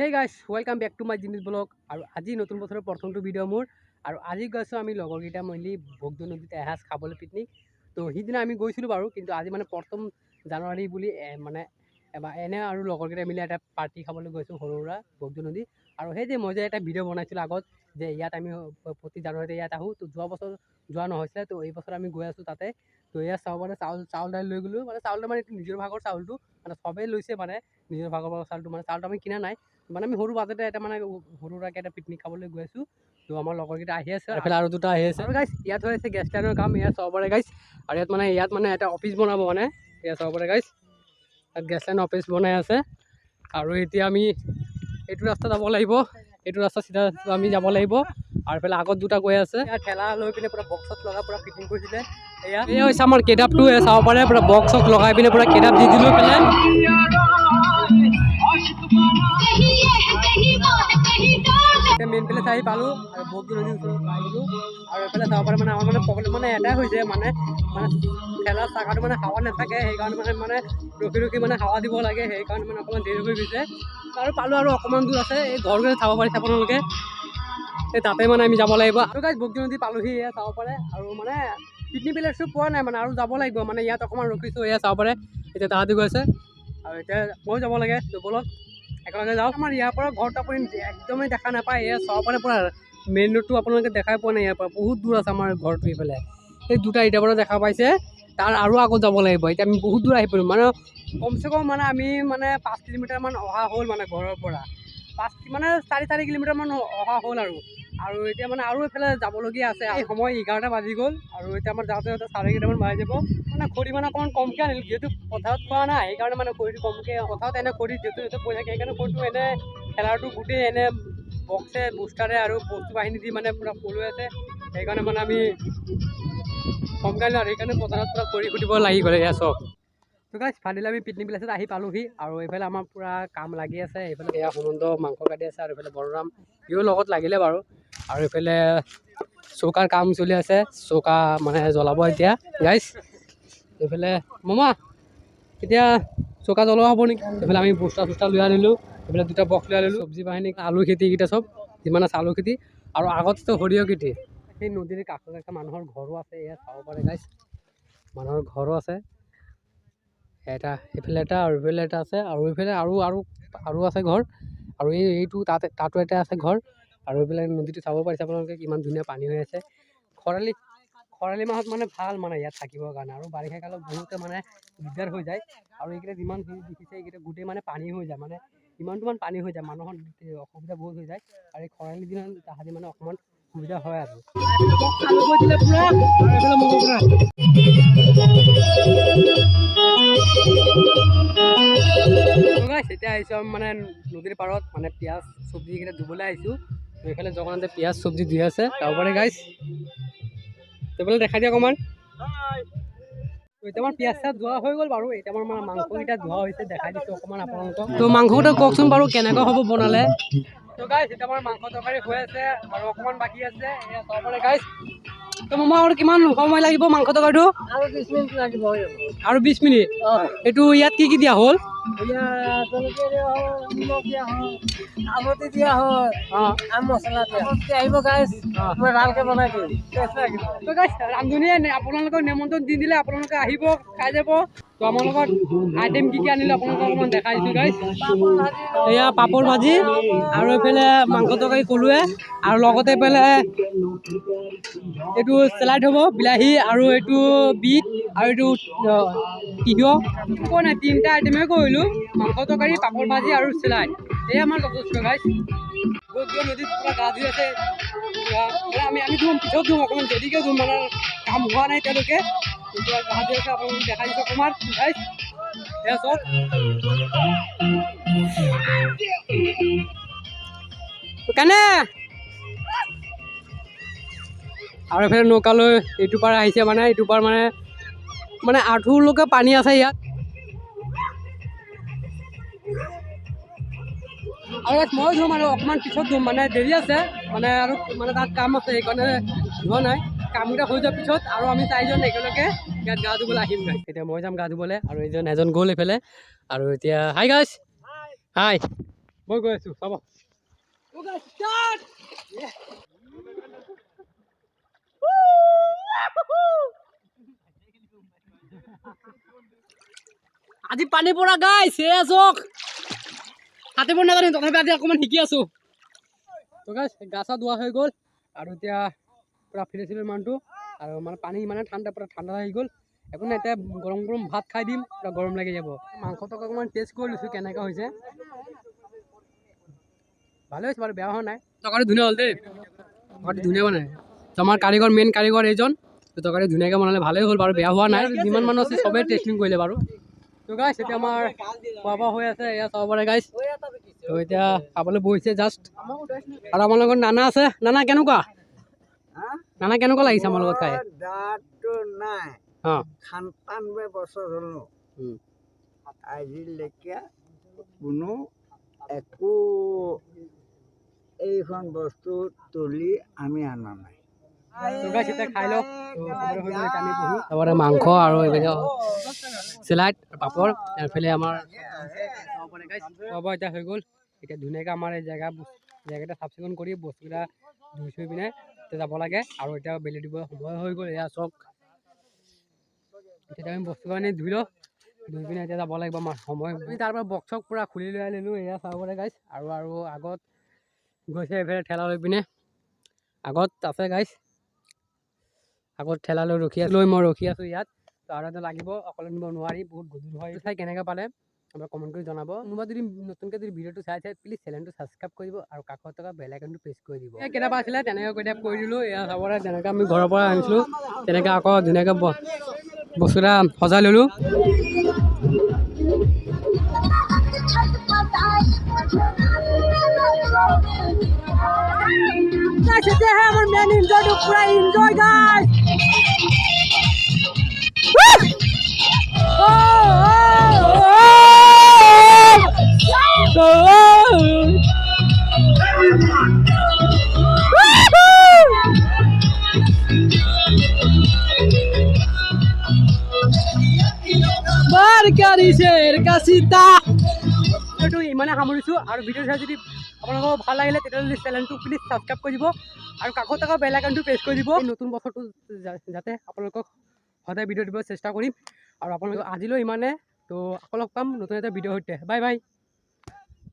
Hey guys welcome back to my জিনিছ vlog আৰু আজি নতুন বছৰৰ প্ৰথমটো ভিডিঅ' মোৰ। আৰু আজি গৈছোঁ আমি লগৰকেইটা মিলি ভোগদৈ নদীত এসাঁজ খাবলৈ পিকনিক তো সিদিনা আমি গৈছিলোঁ বাৰু কিন্তু আজি মানে প্ৰথম জানুৱাৰী বুলি মানে এবাৰ এনে আৰু লগৰকেইটা মিলি এটা পাৰ্টি খাবলৈ গৈছোঁ সৰু সুৰা ভোগদৈ নদী। আৰু সেই যে মই যে এটা ভিডিঅ' বনাইছিলোঁ আগত যে ইয়াত আমি প্ৰতি জানুৱাৰীতে ইয়াত আহোঁ তো যোৱা বছৰ যোৱা নহৈছিলে এই বছৰ আমি গৈ আছোঁ তাতে। তো ইয়াত চাব মানে চাউল চাউল দাইল লৈ গ'লোঁ। মানে চাউলটো মানে নিজৰ ভাগৰ চাউলটো। মানে চবেই লৈছে মানে নিজৰ ভাগৰ ভাগৰ চাউলটো। মানে চাউলটো আমি কিনা নাই। মানে আমি সৰু বাজেটে এটা মানে সৰু সুৰাকৈ এটা পিকনিক খাবলৈ গৈ আছোঁ। তো আমাৰ লগৰকেইটা আহি আছে। এইফালে আৰু দুটা আহি আছে। গাইছ ইয়াত হৈ আছে গেষ্ট লাইনৰ কাম। ইয়াত চবৰে গাইছ আৰু ইয়াত মানে ইয়াত মানে এটা অফিচ বনাব মানে। ইয়াত চবৰে গাইছ ইয়াত গেষ্ট লাইন অফিচ বনাই আছে। আৰু এতিয়া আমি এইটো ৰাস্তা যাব লাগিব। এইটো ৰাস্তা চিধা আমি যাব লাগিব। আৰু এইফালে আগত দুটা গৈ আছে। ঠেলা লৈ পিনে পূৰা বক্সত লগাই পূৰা ফিটিং কৰিছিলে। এয়া। এয়া হৈছে আমাৰ কেডাপটো এয়া চাব পাৰে পূৰা বক্স চক্স লগাই পিনে পূৰা কেডাপ দি দিলোঁ পেলাই। আহি পালোঁ আৰু নদীৰ ওচৰত পাই গ'লোঁ আৰু এইফালে চাব পাৰে মানে আমাৰ মানে প্ৰব্লেম মানে এটাই হৈছে মানে মানে ঠেলাৰ চাকাটো মানে হাৱা নাথাকে সেইকাৰণে মানে মানে ৰখি ৰখি মানে হাৱা দিব লাগে সেইকাৰণে মানে অকণমান দেৰি হৈ গৈছে। আৰু পালোঁ আৰু অকণমান দূৰ আছে এই ঘৰ গৈ চাব পাৰিছে আপোনালোকে। এই তাতে মানে আমি যাব লাগিব। আৰু গাইজ বগী নদী পালোঁহি এয়া চাব পাৰে। আৰু মানে পিকনিক প্লেচটো পোৱা নাই মানে আৰু যাব লাগিব। মানে ইয়াত অকণমান ৰখিছোঁ এয়া চাব পাৰে। এতিয়া তাহাঁতি গৈছে আৰু এতিয়া ময়ো যাব লাগে ব'লক একেলগে যাওঁ। আমাৰ ইয়াৰ পৰা ঘৰটো আপুনি একদমেই দেখা নাপায়। এয়া চাব পাৰে মেইন ৰোডটো আপোনালোকে দেখাই পোৱা নাই ইয়াৰ পৰা। বহুত দূৰ আছে আমাৰ ঘৰটো এইফালে। সেই দুটা ইটাৰ পৰা দেখা পাইছে। তাৰ আৰু আগত যাব লাগিব। এতিয়া আমি বহুত দূৰ আহি পৰিম। মানে কমচে কম মানে আমি মানে পাঁচ কিলোমিটাৰমান অহা হ'ল মানে ঘৰৰ পৰা। পাঁচ মানে চাৰি চাৰি কিলোমিটাৰমান অহা হ'ল আৰু। আৰু এতিয়া মানে আৰু এইফালে যাবলগীয়া আছে এই সময় এঘাৰটা বাজি গ'ল। আৰু এতিয়া আমাৰ যাওঁতে যাওঁতে চাৰে কেইটামান বাজি যাব। মানে খৰি মানে অকণমান কমকৈ আনিলোঁ যিহেতু পথাৰত খোৱা নাই সেইকাৰণে মানে খৰিটো কমকৈ পথাৰত এনে খৰি যিহেতু পৰি থাকে সেইকাৰণে খৰিটো এনে খেলাৰটো গোটেই এনে বক্সে বুষ্টাৰে আৰু বস্তু বাহিনী দি মানে পূৰা ফুল আছে। সেইকাৰণে মানে আমি কমকৈ আনিলোঁ আৰু সেইকাৰণে পথাৰত পূৰা খৰি ফুটিব লাগি গ'লে এয়া চব। গাইছ ফাইনেলি আমি পিকনিক প্লেচত আহি পালোঁহি আৰু এইফালে আমাৰ পূৰা কাম লাগি আছে। এইফালে এয়া সুনন্দ মাংস কাটি আছে আৰু এইফালে বলৰাম সিও লগত লাগিলে বাৰু। আৰু এইফালে চৌকাৰ কাম চলি আছে চৌকা মানে জ্বলাব এতিয়া। গাইছ এইফালে মামা এতিয়া চৌকা জ্বলোৱা হ'ব নেকি? এইফালে আমি বস্তা চস্তা লৈ আনিলোঁ এইফালে দুটা বক্স লৈ আনিলোঁ চব্জি বাহিনী আলু খেতি এইকেইটা চব যিমান আছে আলু খেতি। আৰু আগততো সৰিয়হ খেতি। সেই নদীৰ কাষে কাষে মানুহৰ ঘৰো আছে এয়া চাব পাৰে গাইছ মানুহৰ ঘৰো আছে। এটা এইফালে এটা আৰু এইফালে এটা আছে আৰু এইফালে আৰু আৰু আৰু আছে ঘৰ। আৰু এই এইটো তাতে তাতো এটা আছে ঘৰ। আৰু এইফালে নদীটো চাব পাৰিছে আপোনালোকে কিমান ধুনীয়া পানী হৈ আছে। খৰালি খৰালি মাহত মানে ভাল মানে ইয়াত থাকিবৰ কাৰণে আৰু বাৰিষা কালত বহুতে মানে দিগদাৰ হৈ যায় আৰু এইকেইটা যিমান খিনি দেখিছে এইকেইটা গোটেই মানে পানী হৈ যায় মানে ইমানটোমান পানী হৈ যায় মানুহৰ অসুবিধা বহুত হৈ যায় আৰু এই খৰালি দিনত তাহাঁতি মানে অকণমান সুবিধা হয় আৰু। এতিয়া আহিছোঁ মানে নদীৰ পাৰত মানে পিঁয়াজ চব্জি এইকেইটা ধুবলৈ আহিছোঁ। তো এইফালে জগন্নাথে পিঁয়াজ চব্জি ধুই আছে। তাৰ পাৰে গাইছ এইফালে দেখাই দিয়া অকণমান তো এতিয়া আমাৰ পিঁয়াজ চিয়াজ ধোৱা হৈ গ'ল বাৰু এতিয়া আমাৰ মাংসকেইটা ধোৱা হৈছে দেখাই দিছোঁ অকণমান আপোনালোকক তো মাংসকেইটা কওকচোন বাৰু কেনেকুৱা হ'ব বনালে? তো গাইছ এতিয়া আমাৰ মাংস তৰকাৰী হৈ আছে আৰু অকণমান বাকী আছে। এয়া চাব পাৰে তো মামা আৰু কিমান সময় লাগিব মাংস তৰকাৰীটো? আৰু বিছ মিনিট লাগিব। আৰু বিছ মিনিট? এইটো ইয়াত কি কি দিয়া হ'ল? জলকীয়া দিয়া হ'ল নিমখ দিয়া হ'ল হালধি দিয়া অঁ। আৰু মছলা দিয়া আহিব গাইছ মই ভালকৈ বনাই দিম। ৰান্ধনীয়ে আপোনালোকক নিমন্ত্ৰণ দি দিলে আপোনালোকে আহিব খাই যাব। তো আমাৰ লগত আইটেম কি কি আনিলোঁ আপোনালোকক অকণমান দেখাই দিছোঁ গাইছ এয়া পাপৰ ভাজি আৰু এইফালে মাংস তৰকাৰী ক'লোৱে আৰু লগতে এইফালে এইটো চেলাইড হ'ব বিলাহী আৰু এইটো বিট আৰু এইটো তিয়ঁহ। নাই তিনিটা আইটেমে কৰিলোঁ মাংস তৰকাৰী পাপৰ ভাজি আৰু চেলাইড। এয়া আমাৰ যথেষ্ট গাইছ বহুত দূৰ নদীত পূৰা গা ধুই আছে। আমি আমি ধুম পিছত ধুম অকণমান দেৰিকৈ ধুম মানে কাম হোৱা নাই তেওঁলোকে কেনে? আৰু এইফালে নৌকালৈ এইটো পাৰ আহিছে মানে এইটো পাৰ মানে মানে আঁঠুৰলৈকে পানী আছে ইয়াত। আৰু ইয়াত মই ধুম আৰু অকণমান পিছত ধুম মানে দেৰি আছে মানে আৰু মানে তাত কাম আছে সেইকাৰণে ধোৱা নাই। কামকেইটা হৈ যোৱাৰ পিছত আৰু আমি চাৰিজন একেলগে ইয়াত গা ধুবলৈ আহিম গাইছ এতিয়া মই যাম গা ধুবলৈ আৰু এইজন এজন গ'ল এইফালে। আৰু এতিয়া হাই গাইছ হাই মই গৈ আছোঁ চাব। আজি পানী পৰা গাই চে চক সাঁতুৰিব নাজানো তথাপি আজি অকণমান শিকি আছোঁ। তো গাইছ গা চা ধোৱা হৈ গ'ল। আৰু এতিয়া পূৰা ফ্ৰেছ হৈছিল মানুহটো। আৰু মানে পানী ইমানে ঠাণ্ডা পূৰা ঠাণ্ডা হৈ গ'ল। একো নাই এতিয়া গৰম গৰম ভাত খাই দিম পূৰা গৰম লাগি যাব। মাংসটো অকণমান টেষ্ট কৰি লৈছোঁ কেনেকুৱা হৈছে। ভালে হৈছে বাৰু বেয়া হোৱা নাই। তৰকাৰী ধুনীয়া হ'ল দেই। তৰকাৰী ধুনীয়া বনাই তো আমাৰ কাৰিকৰ মেইন কাৰিকৰ এইজন তৰকাৰী ধুনীয়াকৈ বনালে ভালেই হ'ল বাৰু বেয়া হোৱা নাই। যিমান মানুহ আছে চবেই টেষ্টিং কৰিলে বাৰু। তো গাইছ এতিয়া আমাৰ খোৱা বোৱা হৈ আছে এয়া পাৰে গাইছ তো খাবলৈ বহিছে জাষ্ট আৰু আমাৰ লগত নানা আছে। নানা কেনেকুৱা? নানা কেনেকুৱা লাগিছে আমাৰ লগত খাই দাঁতটো নাই। অঁ। সাতানব্বৈ বছৰ হ'ল। ন উম। আজিলৈকে কোনো একো এইখন বস্তু তুলি আমি অনা নাই। তো গাইছ এতিয়া খাই লওক। তো চবৰে হৈ গ'ল এতিয়া আমি বহোঁ তাৰপৰা মাংস আৰু এইফালে চিলাইট পাপৰ এইফালে আমাৰ খোৱা বোৱা এতিয়া হৈ গ'ল। এতিয়া ধুনীয়াকৈ আমাৰ এই জেগা জেগাকেইটা চাফ চিকুণ কৰি বস্তুকেইটা ধুই চুই পিনে এতিয়া যাব লাগে। আৰু এতিয়া বেলি দিব সময় হৈ গ'ল এয়া চক। তেতিয়া আমি বস্তু আনি ধুই লওঁ। ধুই পিনে এতিয়া যাব লাগিব সময়। তাৰপৰা বক্স চক পূৰা খুলি লৈ আনিলোঁ এয়া চাব পাৰে গাইছ আৰু আৰু আগত গৈছে এইফালে ঠেলা লৈ পিনে। আগত আছে গাইছ আগত ঠেলা লৈ ৰখি আছোঁ লৈ মই ৰখি আছোঁ ইয়াত। আৰু এটা লাগিব অকলে নিব নোৱাৰি বহুত গধুৰ হয়। চাই কেনেকৈ পালে। আমাৰ কমেণ্ট কৰি জনাব। কোনোবা যদি নতুনকৈ যদি ভিডিঅ'টো চাই চাই প্লিজ চেনেলটো ছাবস্ক্ৰাইব কৰিব আৰু কাষত থকা বেল আইকনটো প্ৰেছ কৰি দিব। কেতিয়াবা আছিলে তেনেকৈ কেতিয়াবা কৰি দিলোঁ এয়া চাবলৈ যেনেকৈ আমি ঘৰৰ পৰা আনিছিলোঁ। তেনেকৈ আকৌ ধুনীয়াকৈ ব- বস্তু এটা সজাই ল'লোঁ। Guys, এতিয়াহে আমাৰ মেইন ইনজয়টো পূৰা ইনজয় ভিডিঅ'টো ইমানে সামৰিছোঁ আৰু ভিডিঅ' চাই যদি আপোনালোকৰ ভালো লাগিলে তেতিয়াহ'লে চেনেলটো প্লিজ ছাবস্ক্ৰাইব কৰি দিব আৰু কাষত থকা বেল আইকনটো প্ৰেছ কৰি দিব। নতুন বছৰটো যাতে আপোনালোকক সদায় ভিডিঅ' দিব চেষ্টা কৰিম। আৰু আপোনালোকক আজিলৈ ইমানে। তো আকৌ লগ পাম নতুন এটা ভিডিঅ'ৰ সৈতে। Bye bye.